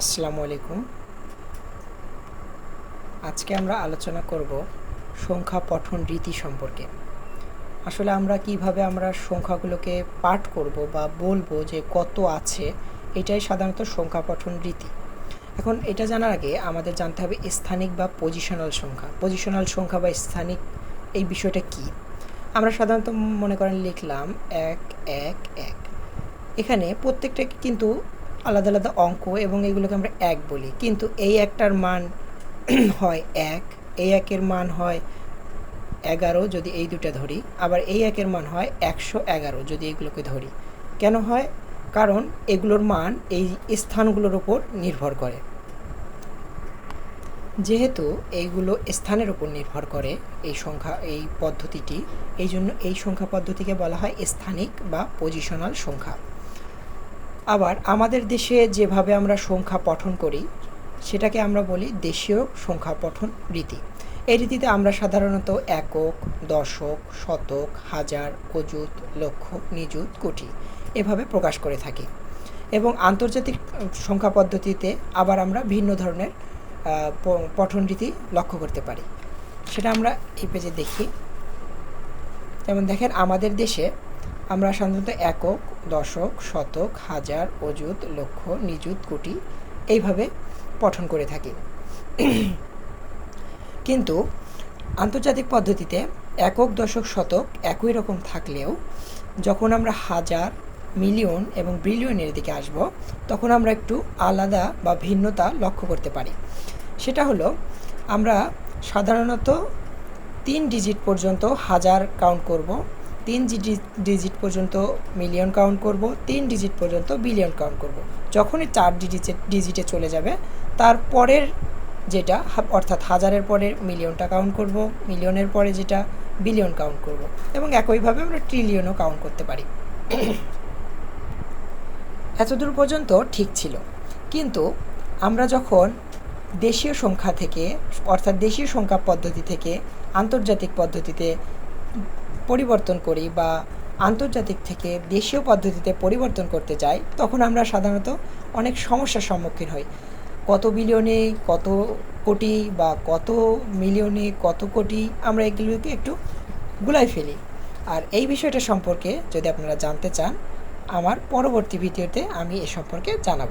আসসালামু আলাইকুম। আজকে আমরা আলোচনা করব সংখ্যা পঠন রীতি সম্পর্কে। আসলে আমরা কীভাবে আমরা সংখ্যাগুলোকে পাঠ করব বা বলব যে কত আছে, এটাই সাধারণত সংখ্যা পঠন রীতি। এখন এটা জানার আগে আমাদের জানতে হবে স্থানিক বা পজিশনাল সংখ্যা। পজিশনাল সংখ্যা বা স্থানিক এই বিষয়টা কি? আমরা সাধারণত মনে করেন লিখলাম এক এক এক। এখানে প্রত্যেকটা কিন্তু আলাদা আলাদা অঙ্ক এবং এগুলোকে আমরা এক বলি। কিন্তু এই একটার মান হয় এক, এই একের মান হয় এগারো যদি এই দুটো ধরি। আবার এই একের মান হয় একশো এগারো যদি এগুলোকে ধরি। কেন হয়? কারণ এগুলোর মান এই স্থানগুলোর ওপর নির্ভর করে। যেহেতু এইগুলো স্থানের উপর নির্ভর করে এই সংখ্যা, এই পদ্ধতিটি, এই জন্য এই সংখ্যা পদ্ধতিকে বলা হয় স্থানিক বা পজিশনাল সংখ্যা। আবার আমাদের দেশে যেভাবে আমরা সংখ্যা পঠন করি, সেটাকে আমরা বলি দেশীয় সংখ্যা পঠন রীতি। এই রীতিতে আমরা সাধারণত একক, দশক, শতক, হাজার, অযুত, লক্ষ, নিযুত, কোটি এভাবে প্রকাশ করে থাকি। এবং আন্তর্জাতিক সংখ্যা পদ্ধতিতে আবার আমরা ভিন্ন ধরনের পঠন রীতি লক্ষ্য করতে পারি। সেটা আমরা এই পেজে দেখি। যেমন দেখেন, আমাদের দেশে আমরা সাধারণত একক, দশক, শতক, হাজার, অযুত, লক্ষ, নিযুত, কোটি এইভাবে পঠন করে থাকি। কিন্তু আন্তর্জাতিক পদ্ধতিতে একক, দশক, শতক একই রকম থাকলেও যখন আমরা হাজার, মিলিয়ন এবং বিলিয়নের দিকে আসব, তখন আমরা একটু আলাদা বা ভিন্নতা লক্ষ্য করতে পারি। সেটা হলো আমরা সাধারণত তিন ডিজিট পর্যন্ত হাজার কাউন্ট করব তিন ডিজিট পর্যন্ত মিলিয়ন কাউন্ট করব, তিন ডিজিট পর্যন্ত বিলিয়ন কাউন্ট করব। যখনই চার ডিজিটে ডিজিটে চলে যাবে তারপরের যেটা অর্থাৎ হাজারের পরে মিলিয়নটা কাউন্ট করব, মিলিয়নের পরে যেটা, বিলিয়ন কাউন্ট করব। এবং একইভাবে আমরা ট্রিলিয়নও কাউন্ট করতে পারি। এতদূর পর্যন্ত ঠিক ছিল। কিন্তু আমরা যখন দেশীয় সংখ্যা থেকে, অর্থাৎ দেশীয় সংখ্যা পদ্ধতি থেকে, আন্তর্জাতিক পদ্ধতিতে পরিবর্তন করি বা আন্তর্জাতিক থেকে দেশীয় পদ্ধতিতে পরিবর্তন করতে যাই তখন আমরা সাধারণত অনেক সমস্যার সম্মুখীন হই। কত বিলিয়নে কত কোটি বা কত মিলিয়নে কত কোটি আমরা এগুলোকে একটু গুলাই ফেলি। আর এই বিষয়টা সম্পর্কে যদি আপনারা জানতে চান, আমার পরবর্তী ভিডিওতে আমি এ সম্পর্কে জানাব।